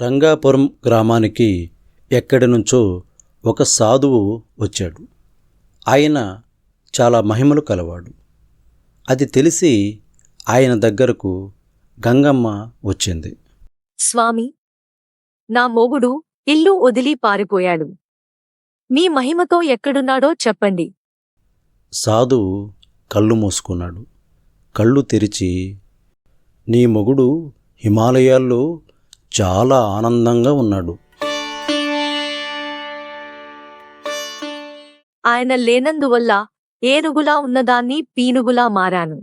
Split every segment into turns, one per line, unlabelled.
రంగాపురం గ్రామానికి ఎక్కడి నుంచో ఒక సాధువు వచ్చాడు. ఆయన చాలా మహిమలు కలవాడు. అది తెలిసి ఆయన దగ్గరకు గంగమ్మ వచ్చింది.
స్వామి నా మొగుడు ఇల్లు వదిలి పారిపోయాడు. మీ మహిమతో ఎక్కడున్నాడో చెప్పండి.
సాధువు కళ్ళు మూసుకున్నాడు. కళ్ళు తెరిచి నీ మొగుడు హిమాలయాల్లో చాలా ఆనందంగా ఉన్నాడు.
ఆయన లేనందువల్ల ఏనుగులా ఉన్నదాన్ని పీనుగులా మారాను.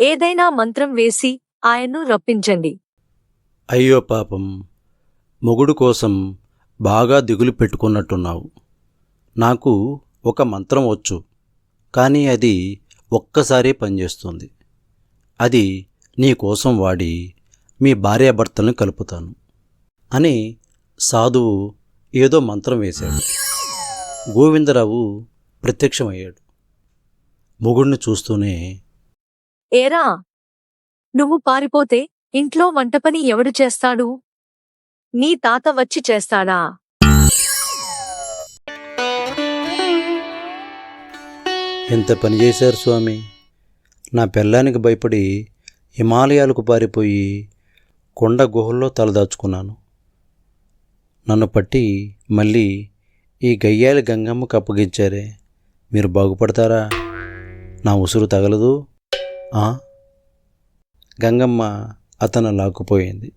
ఏదైనా మంత్రం వేసి ఆయన్ను రప్పించండి.
అయ్యో పాపం మొగుడు కోసం బాగా దిగులు పెట్టుకున్నట్టున్నావు. నాకు ఒక మంత్రం వచ్చు కానీ అది ఒక్కసారే పనిచేస్తుంది. అది నీ కోసం వాడి మీ భార్యాభర్తలను కలుపుతాను అని సాధువు ఏదో మంత్రం వేశాడు. గోవిందరావు ప్రత్యక్షమయ్యాడు. మొగుడిని చూస్తూనే
ఏరా నువ్వు పారిపోతే ఇంట్లో వంటపని ఎవడు చేస్తాడు? నీ తాత వచ్చి చేస్తాడా?
ఎంత పని చేశారు స్వామి? నా పెళ్ళానికి భయపడి హిమాలయాలకు పారిపోయి కొండ గుహల్లో తలదాచుకున్నాను. నన్ను పట్టి మళ్ళీ ఈ గయ్యాలి గంగమ్మకు అప్పగించారే మీరు బాగుపడతారా? నా ఉసురు తగలదు. గంగమ్మ అతను లాక్కుపోయింది.